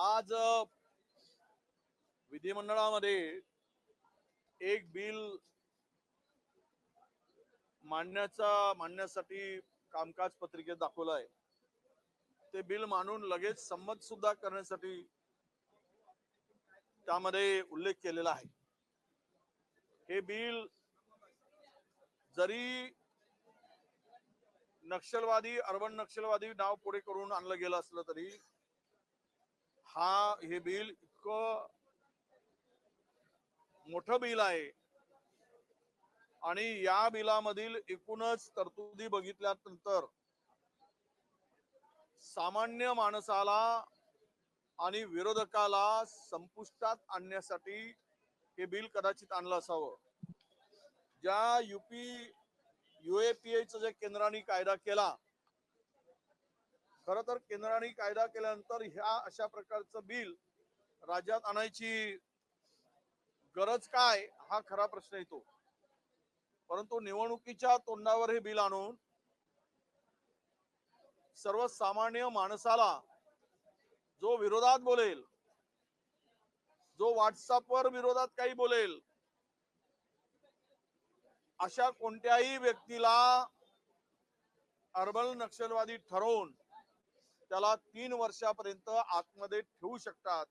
आज विधिमंडळामध्ये एक बिल मांडण्याचा मांडण्यासाठी कामकाज पत्रिकेत दाखवलं आहे. ते बिल मांडून लगेच संमत सुद्धा करण्यासाठी त्यामध्ये उल्लेख केलेला आहे. हे बिल जरी नक्षलवादी अर्बन नक्षलवादी नाव पुढे करून आणलं गेलं असलं तरी हा हे बिल इतकं मोठं बिल आहे. आणि या बिलामधील एकूणच तरतुदी बघितल्यानंतर सामान्य माणसाला आणि विरोधकाला संपुष्टात आणण्यासाठी हे बिल कदाचित आणलं असावं. ज्या युपी युएपीएचं जे केंद्राने कायदा केला खर तर केंद्राने कायदा केल्यानंतर ह्या अशा प्रकारचं बिल राज्यात आणायची गरज काय हा खरा प्रश्न येतो. परंतु निवडणुकीच्या तोंडावर हे बिल आणून सर्वसामान्य माणसाला जो विरोधात बोलेल जो व्हॉट्सअपवर विरोधात काही बोलेल अशा कोणत्याही व्यक्तीला अर्बल नक्षलवादी ठरवून त्याला तीन वर्षापर्यंत आतमध्ये ठेवू शकतात.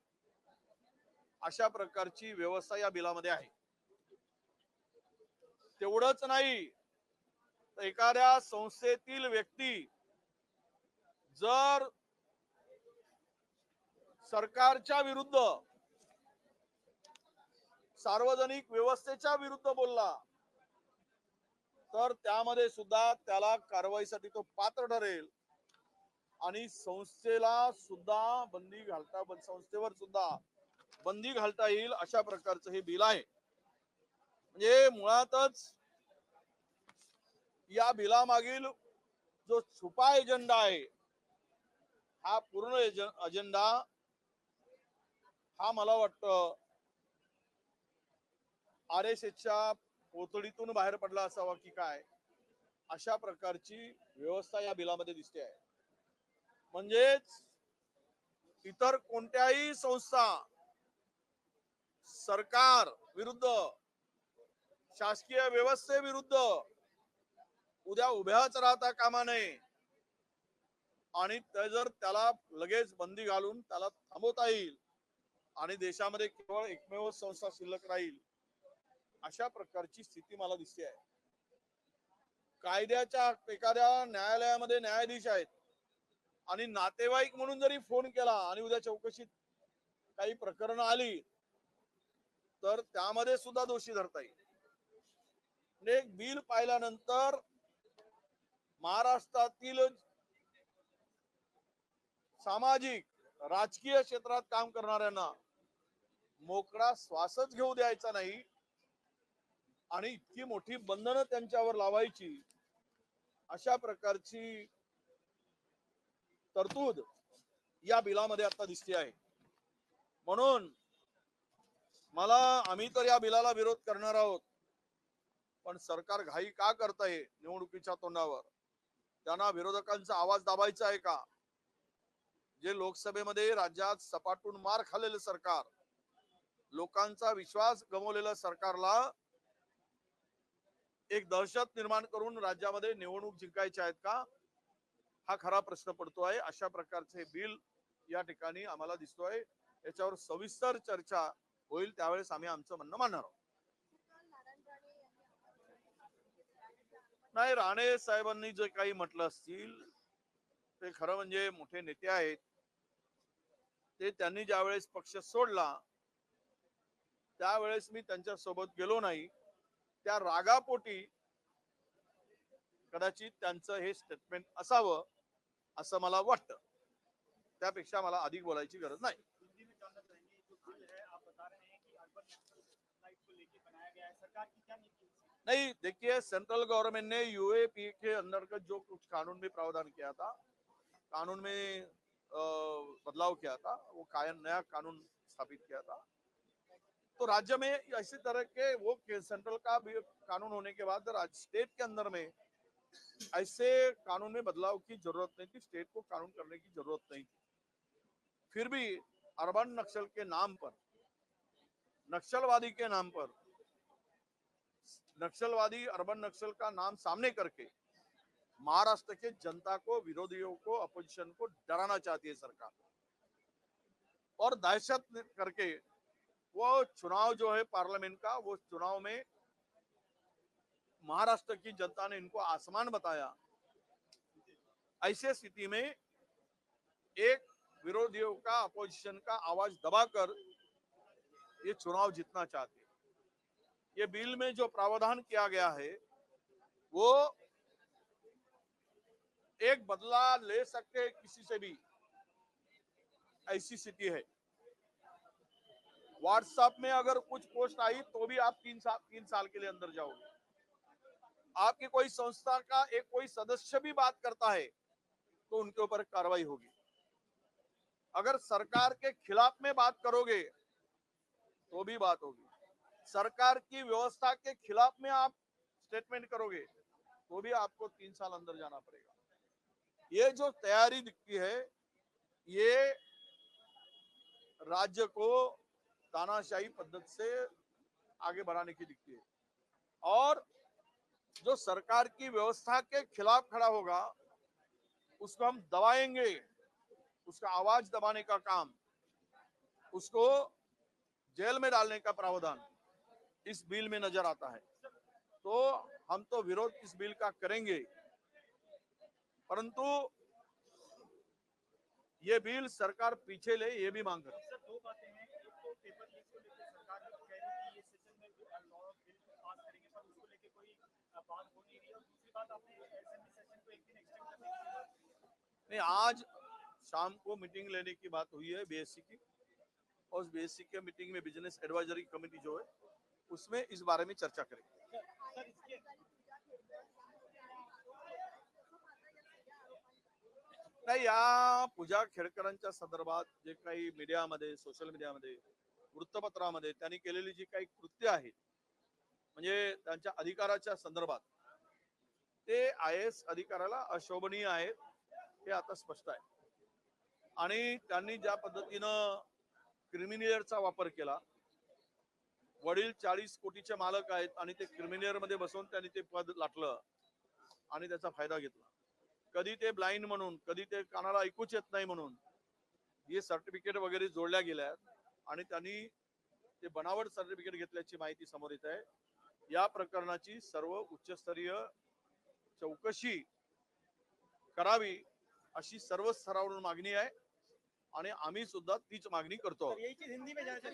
अशा प्रकारची व्यवस्था या बिलामध्ये आहे. तेवढंच नाही एखाद्या संस्थेतील व्यक्ती जर सरकारच्या विरुद्ध सार्वजनिक व्यवस्थेच्या विरुद्ध बोलला तर त्यामध्ये सुद्धा त्याला कारवाईसाठी तो पात्र ठरेल. आणि संस्थेला सुद्धा बंदी घालता संस्थेवर सुद्धा बंदी घालता येईल अशा प्रकारचं हे बिल आहे. म्हणजे मुळातच या बिलामागील जो छुपा एजेंडा आहे हा पूर्ण अजेंडा हा मला वाटतं आर एस एसच्या पोतडीतून बाहेर पडला असावा की काय अशा प्रकारची व्यवस्था या बिलामध्ये दिसते आहे. म्हणजेच इतर कोणत्याही संस्था सरकार विरुद्ध शासकीय व्यवस्थेविरुद्ध उद्या उभ्याच राहता कामा नये. आणि ते जर त्याला लगेच बंदी घालून त्याला थांबवता येईल आणि देशामध्ये केवळ एकमेव संस्था शिल्लक राहील अशा प्रकारची स्थिती मला दिसते आहे. कायद्याच्या एखाद्या न्यायालयामध्ये न्यायाधीश आहेत आणि नातेवाईक म्हणून जरी फोन केला आणि उद्या चौकशीत काही प्रकरण आली तर त्यामध्ये सुद्धा दोषी धरता येईल. म्हणजे एक बिल पाहिल्यानंतर महाराष्ट्रातील सामाजिक राजकीय क्षेत्रात काम करणाऱ्यांना मोकळा श्वासच घेऊ द्यायचा नाही आणि इतकी मोठी बंधनं त्यांच्यावर लावायची अशा प्रकारची तरतूद या बिलामध्ये आता दिसते आहे. म्हणून मला आम्ही तर या बिलाला विरोध करणार आहोत. पण सरकार घाई का करत आहे निवडणुकीच्या तोंडावर? त्यांना विरोधकांचा आवाज दाबायचा आहे का? जे लोकसभेमध्ये राज्यात सपाटून मार खाल्लेलं सरकार लोकांचा विश्वास गमावलेलं सरकारला एक दहशत निर्माण करून राज्यामध्ये निवडणूक जिंकायच्या आहेत का? हा खरा प्रश्न पडतो आहे. अशा प्रकारचे बिल या ठिकाणी आम्हाला दिसतोय याच्यावर सविस्तर चर्चा होईल. त्यावेळेस आम्ही आमचं म्हणणं मानणार आहोत. नाही राणे साहेबांनी जे काही म्हटलं असतील ते खरं म्हणजे मोठे नेते आहेत. ते त्यांनी ज्यावेळेस पक्ष सोडला त्यावेळेस मी त्यांच्यासोबत गेलो नाही. त्या रागापोटी कदाचित त्यांचं हे स्टेटमेंट असावं. असं मला वाटतं त्यापेक्षा मला अधिक बोलायची गरज नाही कि को की? नहीं, देखिए सेंट्रल गवर्नमेंट ने यूएपी के अंतर्गत जो कुछ कानून में प्रावधान किया था, कानून में बदलाव किया था, वो कायम नया कानून स्थापित किया था तो राज्य में इसी तरह के वो के- सेंट्रल का भी कानून होने के बाद, राज्य स्टेट के अंदर में ऐसे कानून में बदलाव की ज़रूरत नहीं थी, स्टेट को कानून करने की ज़रूरत नहीं थी। फिर भी अर्बन नक्सल के नाम पर, नक्सलवादी के नाम पर, नक्सलवादी अर्बन नक्सल का नाम सामने करके महाराष्ट्र के जनता को, विरोधियों को, अपोजिशन को डराना चाहती है सरकार। और दहशत करके वो चुनाव जो है पार्लियामेंट का, वो चुनाव में महाराष्ट्र की जनता ने इनको आसमान बताया। ऐसे स्थिति में एक विरोधियों का अपोजिशन का आवाज़ दबाकर ये चुनाव जीतना चाहते ये बिल में जो प्रावधान किया गया है, वो एक बदला ले सकते किसी से भी। ऐसी स्थिति है। व्हाट्सएप में अगर कुछ पोस्ट आई तो भी आप तीन साल तीन साल के लिए अंदर जाओगे। आपकी कोई संस्था का एक कोई सदस्य भी बात करता है तो उनके ऊपर कार्रवाई होगी। अगर सरकार के खिलाफ में बात करोगे तो भी बात होगी। सरकार की व्यवस्था के खिलाफ में आप स्टेटमेंट करोगे तो भी आपको तीन साल अंदर जाना पड़ेगा। ये जो तैयारी दिखती है, ये राज्य को तानाशाही पद्धति से आगे बढ़ाने की दिखती है। और जो सरकार की व्यवस्था के खिलाफ खड़ा होगा, उसको हम दबाएँगे। उसका आवाज़ दबाने का काम, उसको जेल में डालने का प्रावधान इस बिल में नज़र आता है। तो हम तो विरोध इस बिल का करेंगे, परंतु ये बिल सरकार पीछे ले, ये भी मांग करती है सर दो बातें हैं एक तो पेपर लीक को लेकर सरकार कह रही थी ये सेशन में लॉ बिल पास करेंगे पर उसको लेकर कोई अ, बात हो नहीं रही और दूसरी बात आपने असेंबली सेशन को एक दिन एक्सटेंड करने की बात की। नहीं, आज शाम को मीटिंग लेने की बात हुई है बीएससी की। और बीएससी के मीटिंग में बिज़नेस एडवाइजरी कमेटी जो है, उसमें इस बारे में चर्चा करेंगे। नाही या पूजा खेडकरांच्या संदर्भात जे काही मीडियामध्ये सोशल मीडियामध्ये, वृत्तपत्रामध्ये त्यांनी केलेली जी काही कृत्य आहेत म्हणजे त्यांच्या अधिकाराच्या संदर्भात. ते आय एस अधिकाराला अशोभनीय आहेत हे आता स्पष्ट आहे. आणि त्यांनी ज्या पद्धतीनं क्रिमिनियरचा वापर केला वडील चाळीस कोटीचे मालक आहेत आणि ते क्रिमिनियरमध्ये बसून त्यांनी ते पद लाटलं आणि त्याचा फायदा घेतला. कधी ते ब्लाइंड म्हणून कधी ते कानाला ऐकूच येत नाही म्हणून हे सर्टिफिकेट वगैरे जोडल्या गेल्या आणि त्यांनी ते बनावट सर्टिफिकेट घेतल्याची माहिती समोर येत आहे. या प्रकरणाची सर्व उच्चस्तरीय चौकशी करावी अशी सर्व स्तरावरून मागणी आहे आणि आम्ही सुद्धा तीच मागणी करतो.